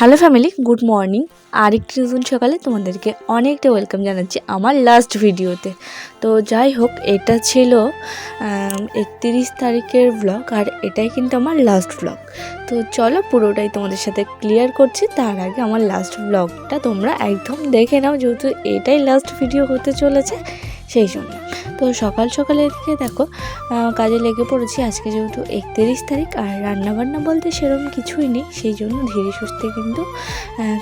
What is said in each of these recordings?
Hello family, good morning. আরেকটি নতুন সকালে তোমাদেরকে অনেকটা ওয়েলকাম জানাচ্ছি আমার লাস্ট ভিডিওতে। তো যাই হোক, এটা ছিল একত্রিশ তারিখের ব্লগ আর এটাই কিন্তু আমার লাস্ট ব্লগ তো চলো পুরোটাই তোমাদের সাথে ক্লিয়ার করছি, তার আগে আমার লাস্ট ব্লগটা তোমরা একদম দেখে নাও, যেহেতু এটাই লাস্ট ভিডিও হতে চলেছে। সেই জন্য তো সকাল সকালে থেকে দেখো কাজে লেগে পড়েছি। আজকে যেহেতু একত্রিশ তারিখ আর রান্নাবান্না বলতে সেরকম কিছুই নেই, সেই জন্য ধীরে সুস্থে কিন্তু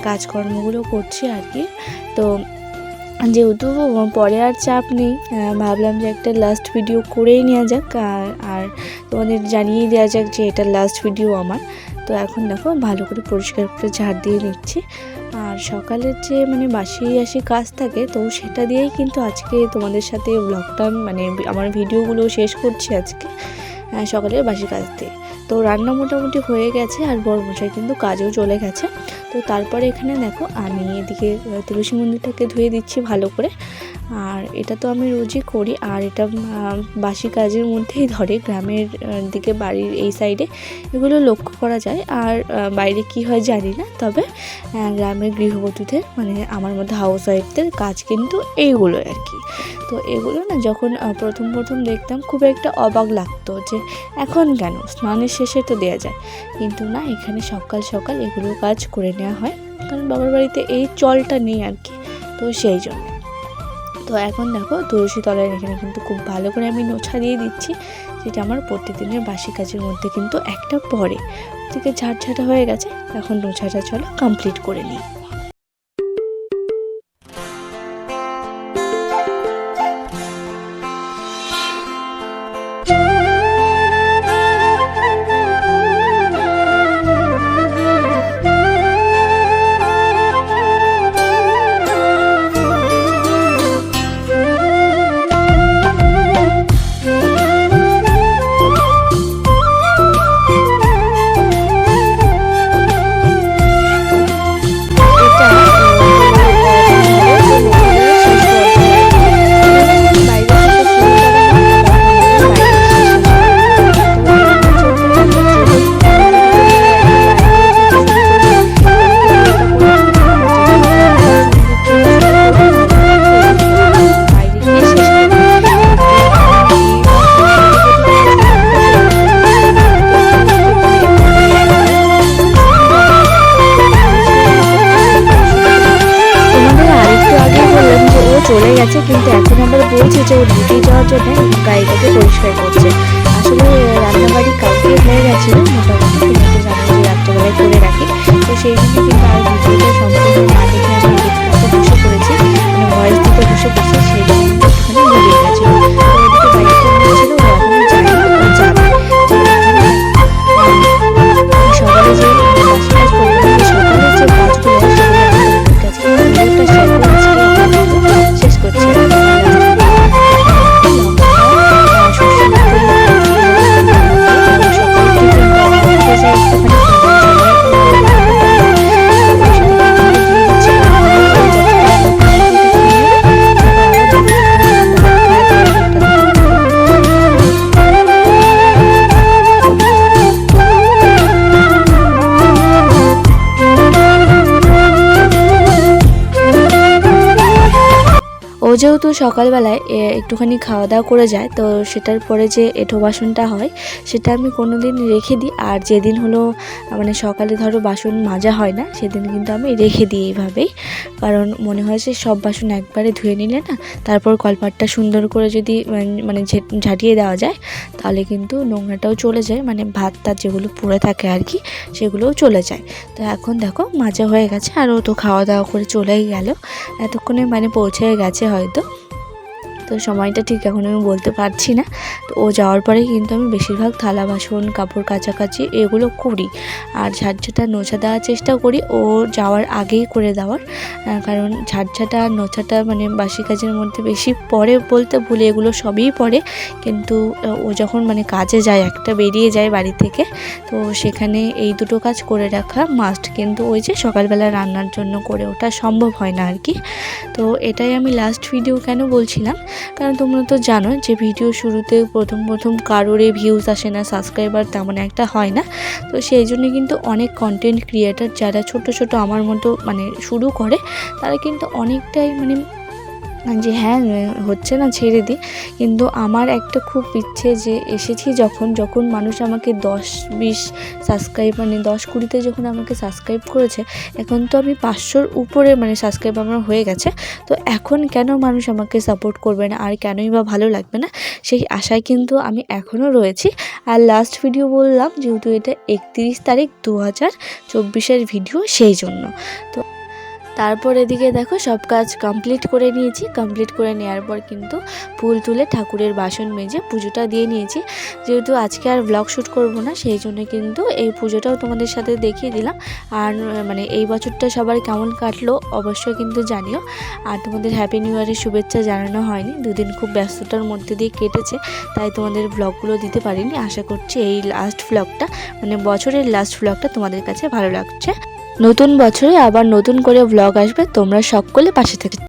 কাজকর্মগুলো করছি আর কি। তো যেহেতু পরে আর চাপ নেই ভাবলাম যে একটা লাস্ট ভিডিও করেই নেওয়া যাক, আর আর তোমাদের জানিয়ে দেওয়া যাক যে এটা লাস্ট ভিডিও আমার। তো এখন দেখো ভালো করে পরিষ্কার করে ঝাড় দিয়ে নিচ্ছি। আর সকালের যে মানে বাসি আসি কাজ থাকে, তো সেটা দিয়েই কিন্তু আজকে তোমাদের সাথে ব্লগটা মানে আমার ভিডিওগুলো শেষ করছি আজকে সকালের বাসি কাজ দিয়ে। তো রান্না মোটামুটি হয়ে গেছে আর বড় মশাই কিন্তু কাজেও চলে গেছে। তো তারপরে এখানে দেখো আমি এদিকে তুলসী মন্দিরটাকে ধুয়ে দিচ্ছি ভালো করে। আর এটা তো আমি রোজই করি, আর এটা বাসি কাজের মধ্যেই ধরে। গ্রামের দিকে বাড়ির এই সাইডে এগুলো লক্ষ্য করা যায়। আর বাইরে কি হয় জানি না, তবে গ্রামের গৃহবধূদের মানে আমার মধ্যে হাউস ওয়াইফদের কাজ কিন্তু এইগুলো আর কি। তো এগুলো না যখন প্রথম প্রথম দেখতাম, খুব একটা অবাক লাগতো যে এখন কেন? স্নানের শেষে তো দেওয়া যায়। কিন্তু না, এখানে সকাল সকাল এগুলো কাজ করে নেওয়া হয়। কারণ বাবার বাড়িতে এই চলটা নেই আর কি। তো সেই জন্য। তো এখন দেখো তুলসী তলায় এখানে কিন্তু খুব ভালো করে আমি নোছা দিয়ে দিচ্ছি, যেটা আমার প্রতিদিনের বাসি কাজের মধ্যে কিন্তু একটা পরে থেকে ঝাড়ঝাটা হয়ে গেছে, এখন নোছাটা চলো কমপ্লিট করে নিই। গেছে এখন আবার বলছে যে ও ডিউটি যাওয়ার জন্য গাড়িটাকে পরিষ্কার করছে। আসলে রান্নাবাড়ি কালকে হয়ে গেছিল, মোটামুটি তুমি তো যে রাত্রেবেলায় করে রাখি। তো সেই জন্য কিন্তু আর ভিডিওটা সম্পূর্ণ না দেখে যেহেতু সকালবেলায় একটুখানি খাওয়া দাওয়া করে যায়। তো সেটার পরে যে এঁঠো বাসনটা হয়, সেটা আমি কোনো দিন রেখে দিই। আর যেদিন হলো মানে সকালে ধরো বাসন মাজা হয় না, সেদিন কিন্তু আমি রেখে দিই এইভাবেই। কারণ মনে হয় যে সব বাসন একবারে ধুয়ে নিলে না, তারপর কলপাটটা সুন্দর করে যদি মানে ঝাঁটিয়ে দেওয়া যায়, তাহলে কিন্তু নোংরাটাও চলে যায়। মানে ভাত টাত যেগুলো পড়ে থাকে আর কি, সেগুলোও চলে যায়। তো এখন দেখো, মাজা হয়ে গেছে, আর ও তো খাওয়া দাওয়া করে চলেই গেল। এতক্ষণে মানে পৌঁছে গেছে అయితే তো সময়টা ঠিক এখন আমি বলতে পারছি না। তো ও যাওয়ার পরে কিন্তু আমি বেশিরভাগ থালা বাসন, কাপড় কাচাকাচি এগুলো করি। আর ঝাড়ঝাটা নোছা দেওয়ার চেষ্টা করি। ও যাওয়ার আগেই করে দেওয়ার। কারণ ঝাড়ঝাটা আর নোছাটা মানে বাসি কাজের মধ্যে বেশি পড়ে বলতে ভুলে এগুলো সবই পড়ে। কিন্তু ও যখন মানে কাজে যায়, একটা বেরিয়ে যায় বাড়ি থেকে, তো সেখানে এই দুটো কাজ করে রাখা মাস্ট কিন্তু ওই যে সকালবেলা রান্নার জন্য করে ওঠা সম্ভব হয় না আর কি। তো এটাই আমি লাস্ট ভিডিও কেন বলছিলাম? কারণ তোমরা তো জানো যে ভিডিও শুরুতে প্রথম প্রথম কারোরই ভিউজ আসে না সাবস্ক্রাইবার তেমন একটা হয় না। তো সেই জন্য কিন্তু অনেক কন্টেন্ট ক্রিয়েটার যারা ছোট ছোট আমার মতো মানে শুরু করে, তারা কিন্তু অনেকটাই মানে যে হ্যাঁ হচ্ছে না ছেড়ে দিই কিন্তু আমার একটা খুব ইচ্ছে যে এসেছি যখন যখন মানুষ আমাকে দশ, বিশ সাবস্ক্রাইব মানে দশ কুড়িতে যখন আমাকে সাবস্ক্রাইব করেছে, এখন তো আমি পাঁচশোর উপরে মানে সাবস্ক্রাইব আমার হয়ে গেছে। তো এখন কেন মানুষ আমাকে সাপোর্ট করবে না? আর কেনই বা ভালো লাগবে না? সেই আশায় কিন্তু আমি এখনও রয়েছি। আর লাস্ট ভিডিও বললাম, যেহেতু এটা একত্রিশ তারিখ দু হাজার চব্বিশের ভিডিও সেই জন্য। তো তারপর এদিকে দেখো সব কাজ কমপ্লিট করে নিয়েছি। কমপ্লিট করে নেওয়ার পর কিন্তু ফুল তুলে ঠাকুরের বাসন মেজে পুজোটা দিয়ে নিয়েছি। যেহেতু আজকে আর ব্লগ শ্যুট করব না, সেই জন্য কিন্তু এই পুজোটাও তোমাদের সাথে দেখিয়ে দিলাম। আর মানে এই বছরটা সবার কেমন কাটলো অবশ্যই কিন্তু জানিও। আর তোমাদের হ্যাপি নিউ ইয়ারের শুভেচ্ছা জানানো হয়নি। দুদিন খুব ব্যস্ততার মধ্যে দিয়ে কেটেছে, তাই তোমাদের ব্লগগুলো দিতে পারিনি। আশা করছি এই লাস্ট ব্লগটা মানে বছরের লাস্ট ব্লগটা তোমাদের কাছে ভালো লাগছে। নতুন বছরে আবার নতুন করে ব্লগ আসবে তোমরা সকলে পাশে থেকে